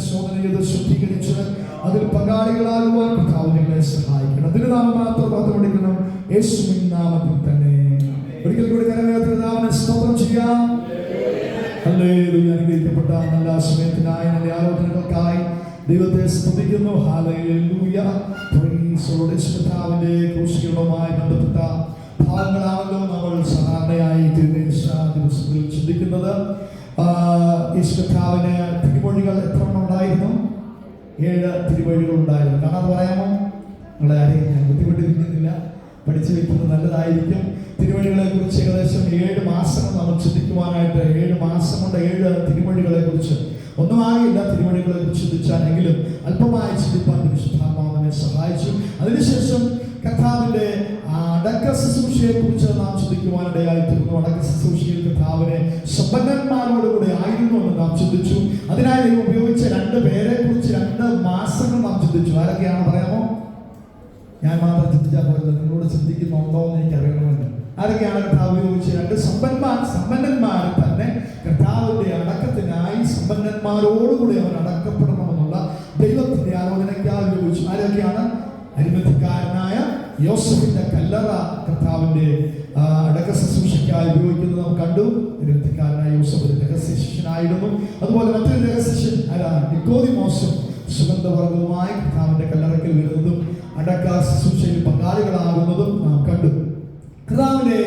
പരിശോധന ചെയ്ത് അതിൽ പങ്കാളികളാകുവാൻ കർത്താവ് നിങ്ങളെ സഹായിക്കണം. അതിന് നാം മാത്രം മാത്രം യേശുവിൻ നാമത്തിൽ തന്നെ. ഒരിക്കൽ കൂടി കരവേദന നാമനെ സ്തോത്രം ചെയ്യാം. ഹല്ലേലൂയ. അനുഗ്രഹിക്കപ്പെട്ട നല്ല സമയത്തിനായി നല്ല ആലോചനകൾക്കായി ദൈവത്തെ സ്തുതിക്കുന്നു. ലോർഡ് യേശുവിന്റെ ക്രൂശികളുമായി ബന്ധപ്പെട്ട ഭാഗങ്ങളാണല്ലോ നമ്മൾ സാധാരണയായി ദിവസത്തിൽ ചിന്തിക്കുന്നത്. യേശുവിന് തിരുമൊഴികൾ എത്ര ഉണ്ടായിരുന്നു? ഏഴ് തിരുവഴികൾ ഉണ്ടായിരുന്നു. കാണാതെ പറയാമോ? നിങ്ങളെ ആരെയും ഞാൻ ബുദ്ധിമുട്ടിരിക്കുന്നില്ല പഠിച്ചു വെക്കുന്നത് നല്ലതായിരിക്കും. തിരുവഴികളെ കുറിച്ച് ഏകദേശം ഏഴ് മാസം നമ്മൾ ചിന്തിക്കുവാനായിട്ട് ഏഴ് മാസം കൊണ്ട് ഏഴ് തിരുവഴികളെ കുറിച്ച്. ഒന്നുമാകില്ല തിരുവഴികളെ കുറിച്ച് ചിന്തിച്ചാണെങ്കിലും അല്പമായി ചിന്തിപ്പാൻ പരിശുദ്ധാത്മാവിനെ സഹായിച്ചു. അതിനുശേഷം കർത്താവിന്റെ ആ അടക്ക ശുശ്രൂഷയെ കുറിച്ച് നാം ചിന്തിക്കുവാനിടയായി തീർന്നു. അടക്ക ശുശ്രൂഷയിൽ താവനെ സമ്പന്നന്മാരോടുകൂടെ ആയിരുന്നു എന്ന് നാം ചിന്തിച്ചു. അതിനായി ദൈവം ഉപയോഗിച്ച രണ്ട് പേരെ കുറിച്ച് രണ്ട് മാസങ്ങൾ നാം ചിന്തിച്ചു. ആരൊക്കെയാണ് പറയാമോ? ഞാൻ മാത്രം ചിന്തിച്ചാൽ പോലെ നിങ്ങളോട് ചിന്തിക്കുന്നുണ്ടോ എന്ന് എനിക്ക് അറിയണമെന്ന് ആരൊക്കെയാണ് കർത്താവ് ഉപയോഗിച്ച രണ്ട് സമ്പന്മാർ സമ്പന്നന്മാർ തന്നെ കർത്താവിന്റെ അടക്കത്തിനായി സമ്പന്നന്മാരോടുകൂടി അവൻ അടക്കപ്പെടണമെന്നുള്ള ദൈവത്തിന്റെ ആലോചനയ്ക്കായി ഉപയോഗിച്ചു? ആരൊക്കെയാണ്? അരിമതിക്കാരനായ യോസഫിന്റെ കല്ലറ കർത്താവിന്റെ അടക്ക ശുശ്രൂഷയ്ക്കായി ഉപയോഗിക്കുന്നത് നാം കണ്ടു. നിരത്തിക്കാരനായ യൂസഫ് രഹസ്യ ശിഷ്യനായിരുന്നു. അതുപോലെ മറ്റൊരു രഹസ്യ ശിഷ്യൻ ആരാണ്? മോശം സുഗന്ധവർഗവുമായി കർത്താവിന്റെ കല്ലറയ്ക്കൽ വരുന്നതും അടക്ക ശുശ്രൂഷയിൽ പങ്കാളികളാകുന്നതും നാം കണ്ടു. കർത്താവിന്റെ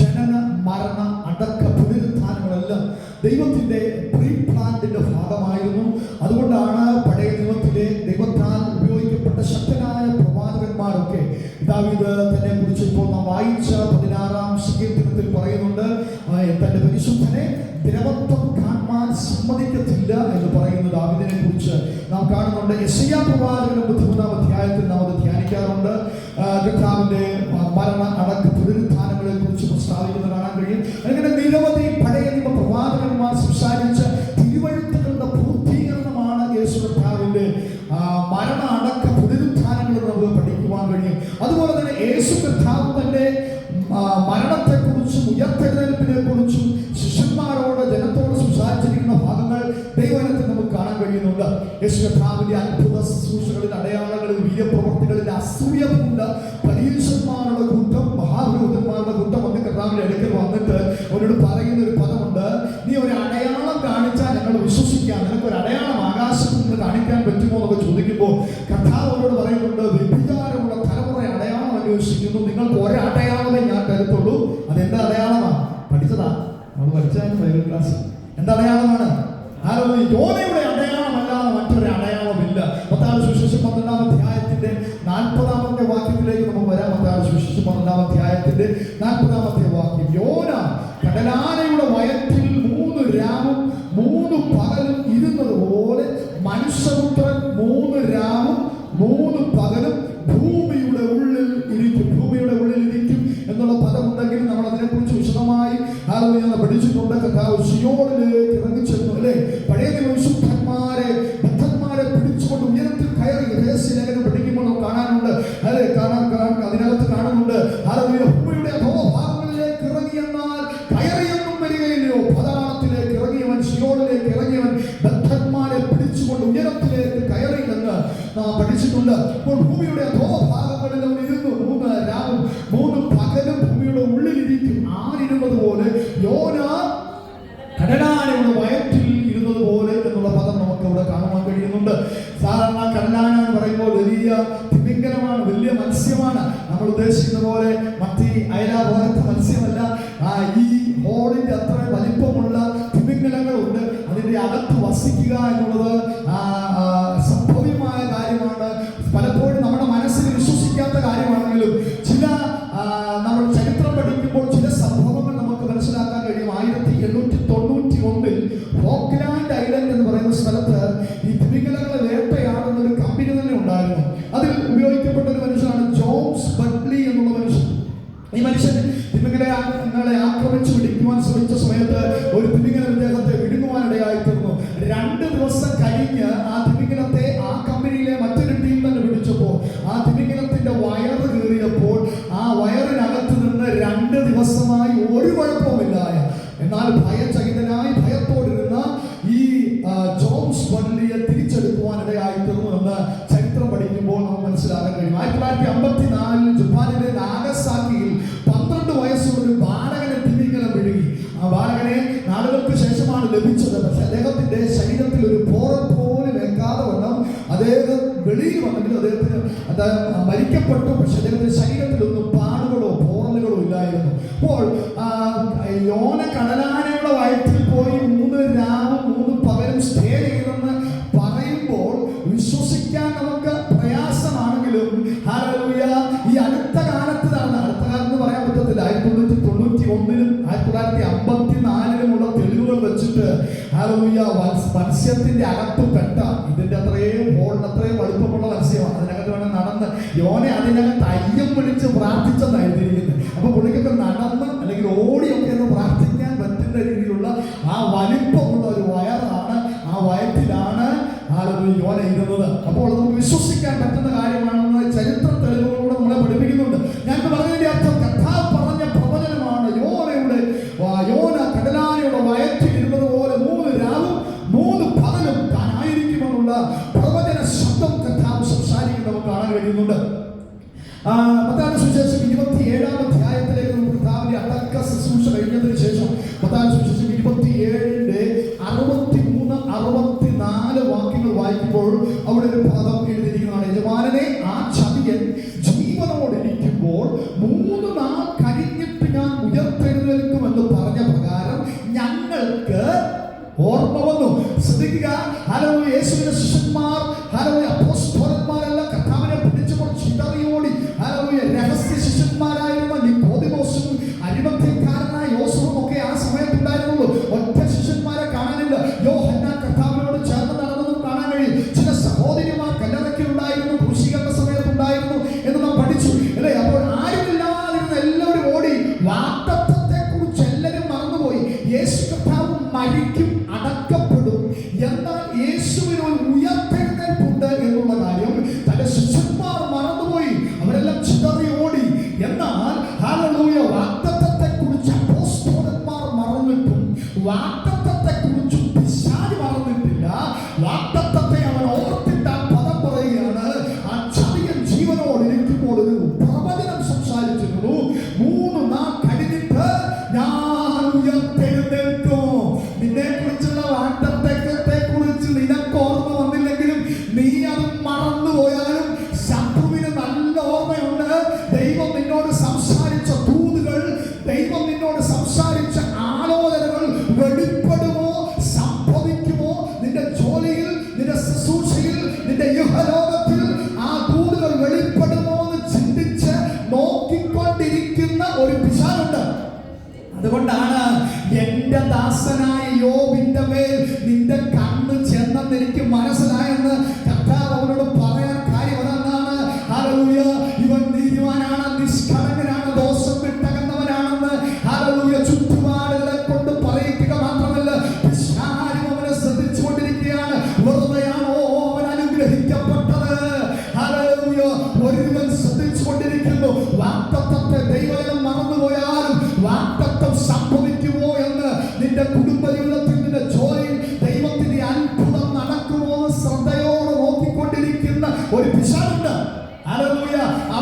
ജനന മരണ അടക്ക പുനരുത്ഥാനങ്ങളെല്ലാം ദൈവത്തിന്റെ പ്രീ പ്ലാന്റിന്റെ ഭാഗമായിരുന്നു. അതുകൊണ്ടാണ് പഴയ നിയമത്തിലെ ദൈവത്താൽ ഉപയോഗിക്കപ്പെട്ട ശക്തനായ ദാവീദ് തന്നെ കുറിച്ച് ഇപ്പോൾ നാം വായിച്ച പതിനാറാം സങ്കീർത്തനത്തിൽ പറയുന്നുണ്ട് തന്റെ പരിശുദ്ധനെ ദ്രവത്വം കാണാൻ സമ്മതിക്കത്തില്ല എന്ന് പറയുന്ന ദാവിദിനെ കുറിച്ച്. നാം കാണുന്നുണ്ട് യശയ്യാ പ്രവാചകന്റെ മുപ്പത്തിമൂന്നാം അധ്യായത്തിൽ നാം അത് ധ്യാനിക്കാറുണ്ട്. കർത്താവിന്റെ മരണ അടക്ക പുനരുത്ഥാനങ്ങളെ കുറിച്ച് പ്രസ്താവിക്കുന്നത് ശുശ്രൂഷകളിൽ അടയാളങ്ങളിൽ വീര്യപ്രവർത്തികളിൽ അസൂയപൂണ്ട പരീക്ഷന്മാരുടെ കൂട്ടം മഹാഭൂതന്മാരുടെ കൂട്ടം വന്ന് കർത്താവിന്റെ അടുക്കൽ വന്നിട്ട് അവരോട് പറയുന്ന ഒരു പദമുണ്ട്. നീ ഒരു അടയാളം കാണിച്ചാൽ ഞങ്ങൾ വിശ്വസിക്കാം. നിനക്ക് ഒരു അടയാളം ആകാശത്ത് നിന്ന് കാണിക്കാൻ പറ്റുമോ? എന്നൊക്കെ ചോദിക്കുമ്പോൾ കർത്താവ് അവരോട് പറയുന്നുണ്ട് വ്യഭിചാരമുള്ള തലമുറ അടയാളം അന്വേഷിക്കുന്നു. നിങ്ങൾ ഒരു പദമുണ്ടെങ്കിൽ നമ്മൾ അതിനെക്കുറിച്ച് വിശദമായി ആലോചന പഠിച്ചിട്ടുണ്ട്. കർത്താവ് ഇറങ്ങിച്ചെന്നു അല്ലേ? പഴയ നിയമ എന്നുള്ളത് മരിക്കപ്പെട്ടു പക്ഷെ അദ്ദേഹത്തിന്റെ ശരീരത്തിൽ അവനെ അതിനകത്ത് അയ്യം വിളിച്ച് പ്രാർത്ഥിച്ചതായിരുന്നിരിക്കുന്നത്. അപ്പൊ പുള്ളിക്കൊക്കെ നടന്ന് അല്ലെങ്കിൽ ഓടിയൊക്കെ ഒന്ന് പ്രാർത്ഥിക്കാൻ പറ്റുന്ന രീതിയിലുള്ള ആ വലിപ്പമുള്ള ഒരു വയറാണ് ആ വയറ്റിലാണ് ആളുകൾ യോന ഇരുന്നത്. അപ്പോൾ നമുക്ക് വിശ്വസിക്കാൻ പറ്റുന്ന കാര്യം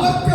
അവർക്ക്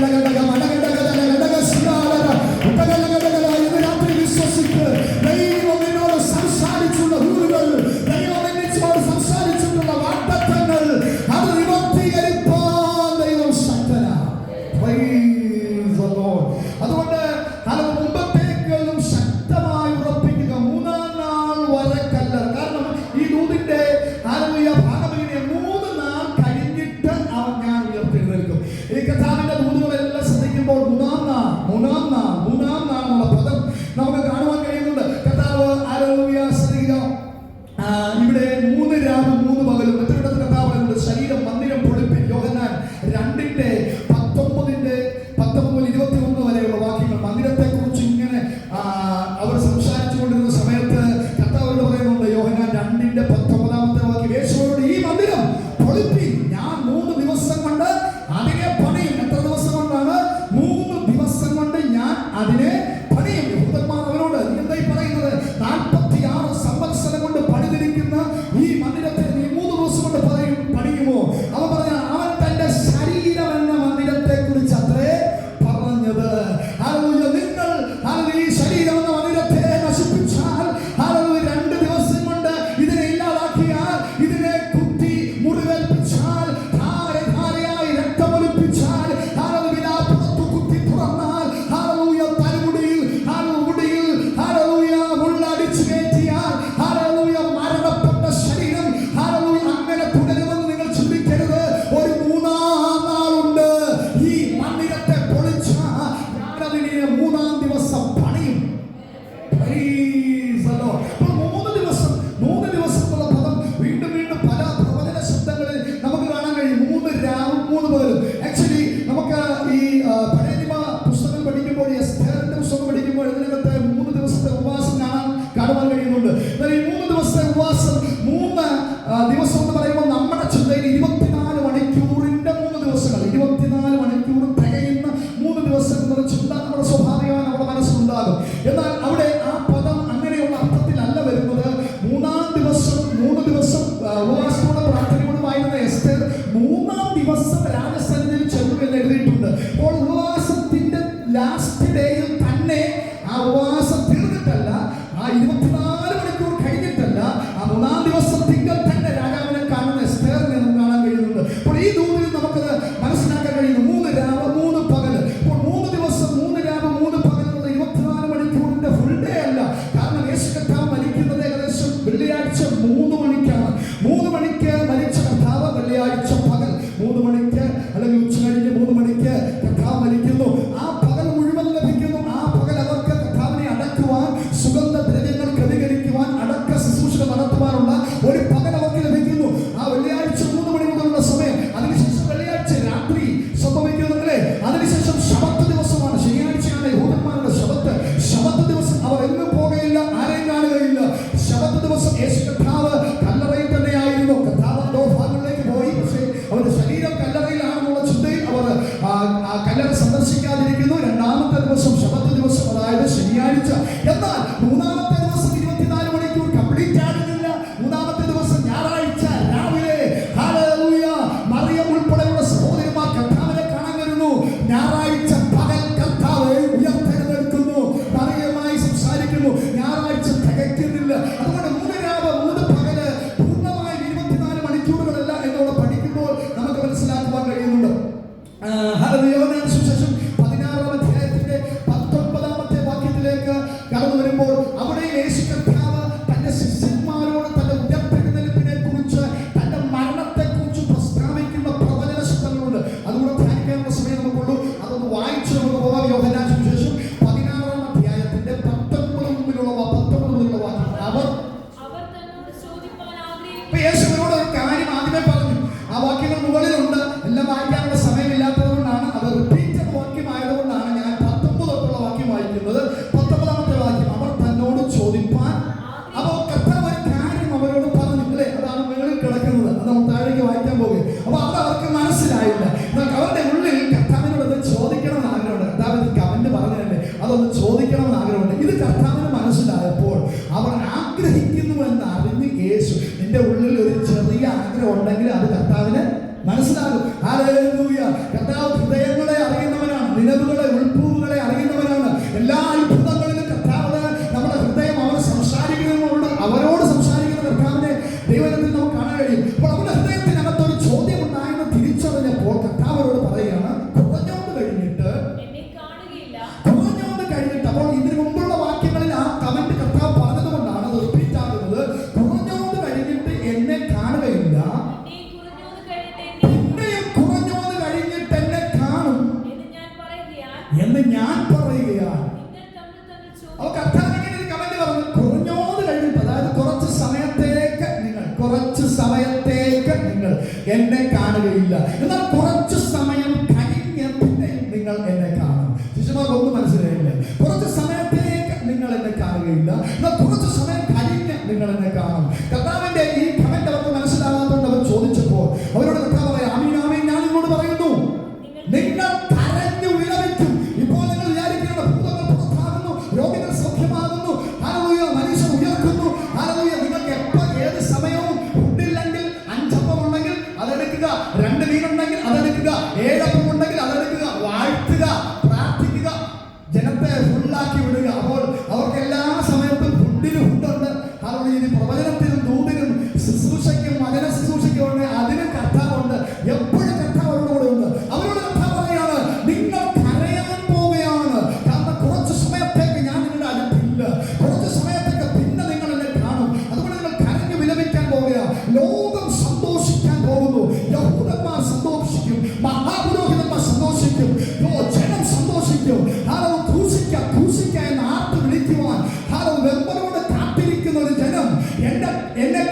la ആ என்ன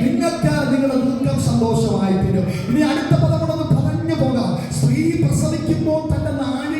നിങ്ങൾക്ക് നിങ്ങളുടെ ദുഃഖം സന്തോഷമായി തീരും ഇനി അടുത്ത പദം ഒന്ന് പറഞ്ഞു പോകാം. സ്ത്രീ പ്രസവിക്കുമ്പോൾ തന്റെ നാടി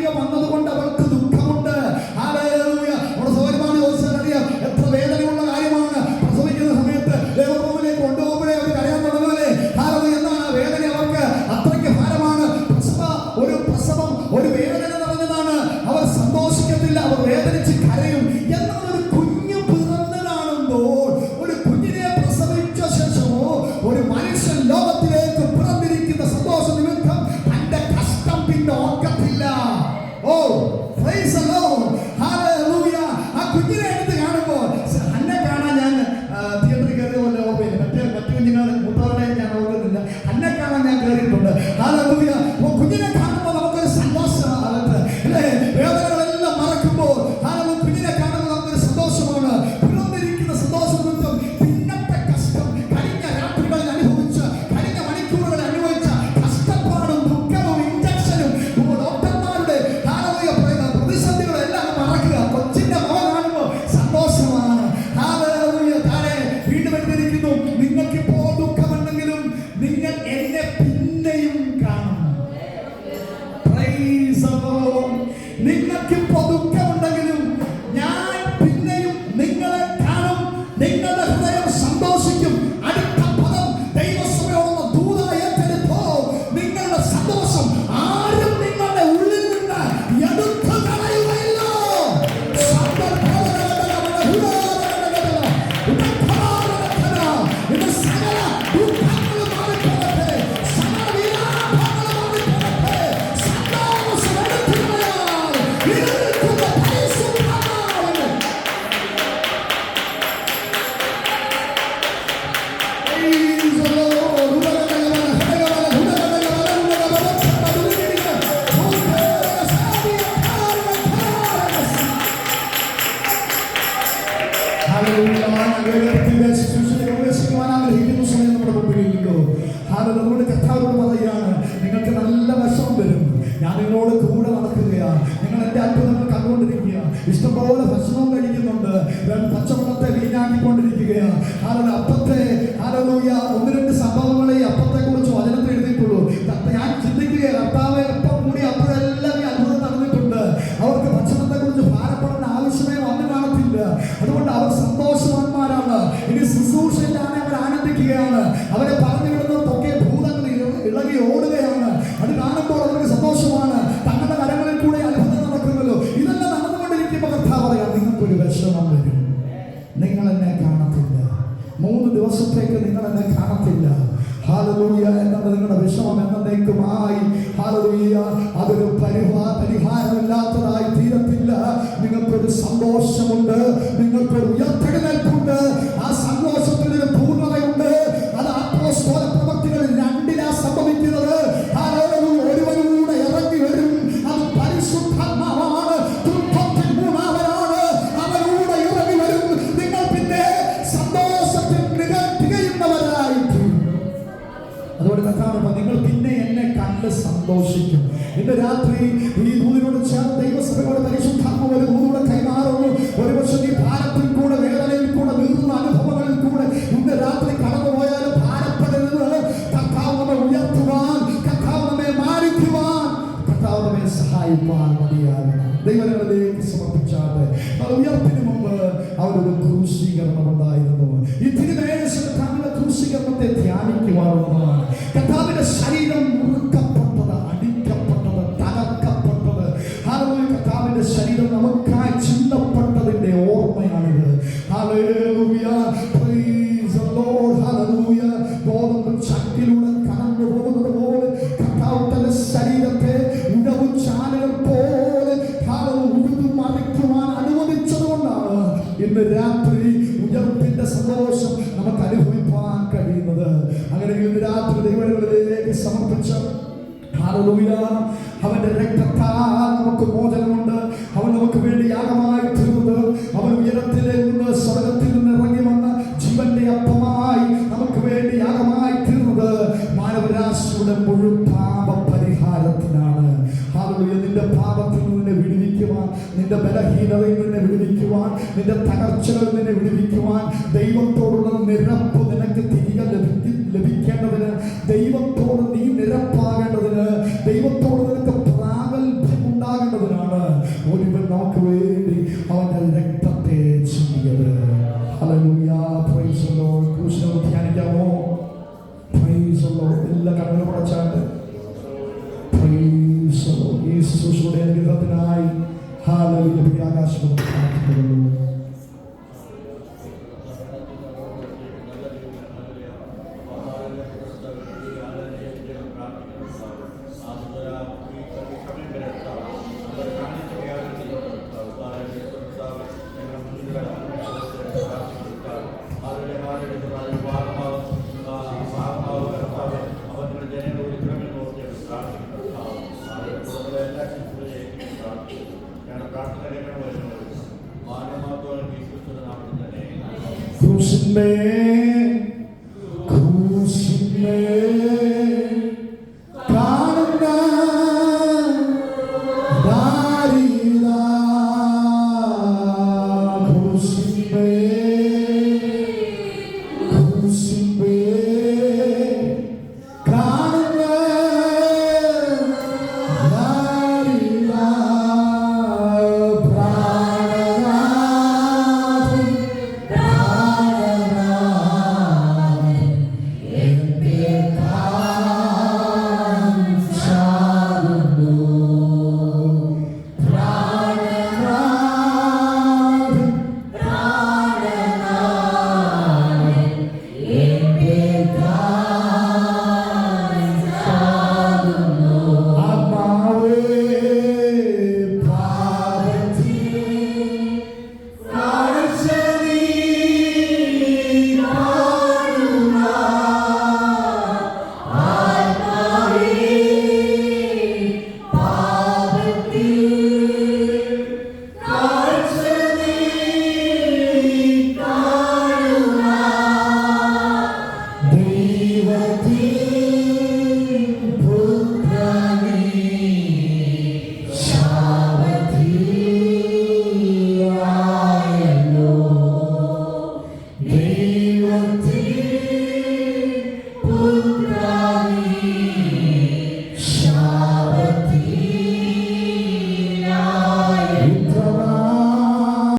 സന്തോഷിക്കും ഇന്ന് രാത്രി ഈ ദൂതിനോട് ചേർന്ന് ദൈവസഭയോട് ഒരുവനാക്ക് വേണ്ടി അവന്റെ രക്തത്തെ ചിന്തിയത് ധ്യാനിക്കാമോ എല്ലാ കണ്ണുകളും അടച്ചാണ്ട് 구십매. 구십매.